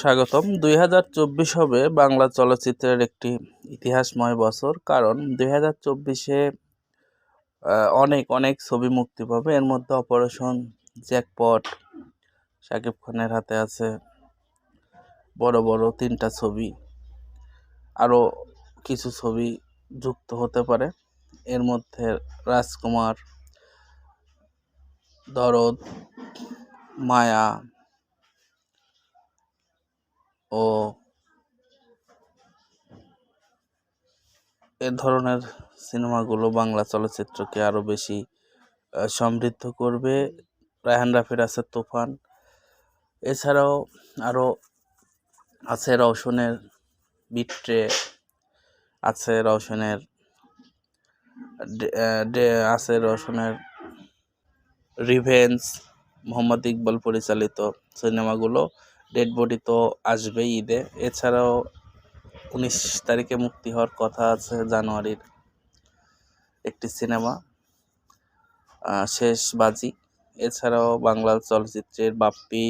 স্বাগতম। দুই হাজার চব্বিশ হবে বাংলা চলচ্চিত্রের একটি ইতিহাসময় বছর। কারণ দুই হাজার চব্বিশে অনেক অনেক ছবি মুক্তি পাবে। এর মধ্যে অপারেশন জ্যাকপট, শাকিব খানের হাতে আছে বড় বড় তিনটা ছবি। আরও কিছু ছবি যুক্ত হতে পারে। এর মধ্যে রাজকুমার, দরদ, মায়া ও এ ধরনের সিনেমাগুলো বাংলা চলচ্চিত্রকে আরও বেশি সমৃদ্ধ করবে। রায়হান রাফির আছে তুফান। এছাড়াও আরও আছে রওশনের বিট্রে, আছে রওশনের আছে রওশনের রিভেন্স মোহাম্মদ ইকবাল পরিচালিত সিনেমাগুলো। ডেড বডি তো আসবেই ঈদে। এছাড়াও উনিশ তারিখে মুক্তি হওয়ার কথা আছে জানুয়ারির একটি সিনেমা শেষ বাজি। এছাড়াও বাংলা চলচ্চিত্রের বাপ্পি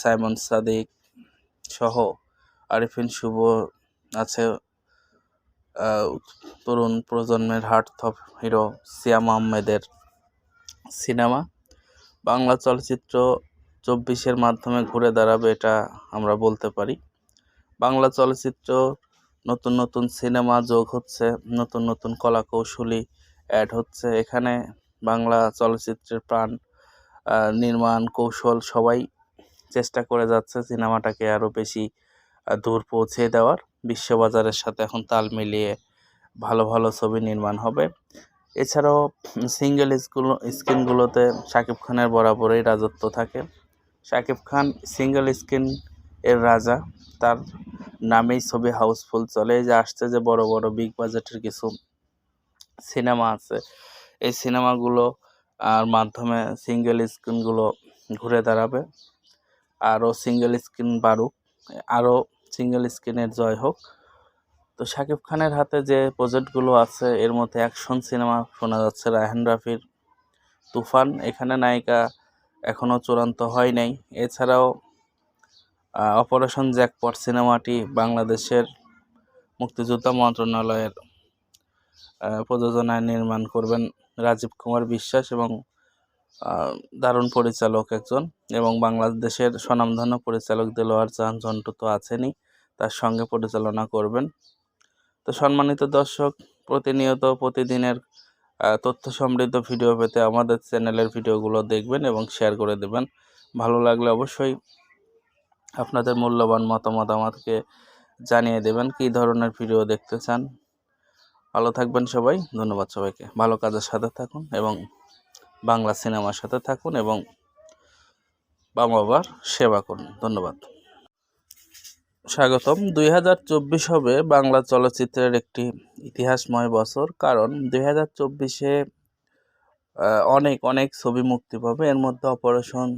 সাইমন সাদিক সহ আরিফিন শুভ আছে তরুণ প্রজন্মের হার্ট থপ হিরো সিয়াম আহমেদের সিনেমা। বাংলা চলচ্চিত্র চব্বিশের মাধ্যমে ঘুরে দাঁড়াবে এটা আমরা বলতে পারি। বাংলা চলচ্চিত্র, নতুন নতুন সিনেমা যোগ হচ্ছে, নতুন নতুন কলা কৌশলী অ্যাড হচ্ছে। এখানে বাংলা চলচ্চিত্রের প্রাণ নির্মাণ, কৌশল সবাই চেষ্টা করে যাচ্ছে সিনেমাটাকে আরও বেশি দূর পৌঁছে দেওয়ার। বিশ্ববাজারের সাথে এখন তাল মিলিয়ে ভালো ভালো ছবি নির্মাণ হবে। এছাড়াও সিঙ্গেল স্কুল স্ক্রিনগুলোতে শাকিব খানের বরাবরই রাজত্ব থাকে। শাকিব খান সিঙ্গেল স্ক্রিন এর রাজা। তার নামেই ছবি হাউসফুল চলে। যে আসছে যে বড় বড় বিগ বাজেটের কিছু সিনেমা আছে। এই সিনেমাগুলো আর মাধ্যমে সিঙ্গেল স্ক্রিনগুলো ঘুরে দাঁড়াবে। আরও সিঙ্গেল স্ক্রিন বাড়ুক। আরও সিঙ্গেল স্ক্রিনের জয় হোক। তো শাকিব খানের হাতে যে প্রজেক্টগুলো আছে, এর মধ্যে অ্যাকশন সিনেমা শোনা যাচ্ছে। রায়হান রাফির তুফান। এখানে নায়িকা এখনও চূড়ান্ত হয় নাই। এছাড়াও অপারেশন জ্যাকপট সিনেমাটি বাংলাদেশের মুক্তিযোদ্ধা মন্ত্রণালয়ের প্রযোজনায় নির্মাণ করবেন রাজীব কুমার বিশ্বাস এবং দারুণ পরিচালক একজন এবং বাংলাদেশের স্বনামধন্য পরিচালক দেলোয়ার জাহান ঝন্টু তো আছেনই, তার সঙ্গে পরিচালনা করবেন। তো সম্মানিত দর্শক, প্রতিনিয়ত প্রতিদিনের তথ্য সমৃদ্ধ ভিডিও পেতে আমাদের চ্যানেলের ভিডিওগুলো দেখবেন এবং শেয়ার করে দেবেন। ভালো লাগলে অবশ্যই আপনাদের মূল্যবান মতামত আমাকে জানিয়ে দেবেন কী ধরনের ভিডিও দেখতে চান। ভালো থাকবেন সবাই, ধন্যবাদ সবাইকে। ভালো কাজের সাথে থাকুন এবং বাংলা সিনেমার সাথে থাকুন এবং বাবার সেবা করুন। ধন্যবাদ। স্বাগতম। দুই হাজার চব্বিশ হবে বাংলা চলচ্চিত্রের একটি ইতিহাসময় বছর। কারণ দুই হাজার চব্বিশে অনেক অনেক ছবি মুক্তি পাবে। এর মধ্যে অপারেশন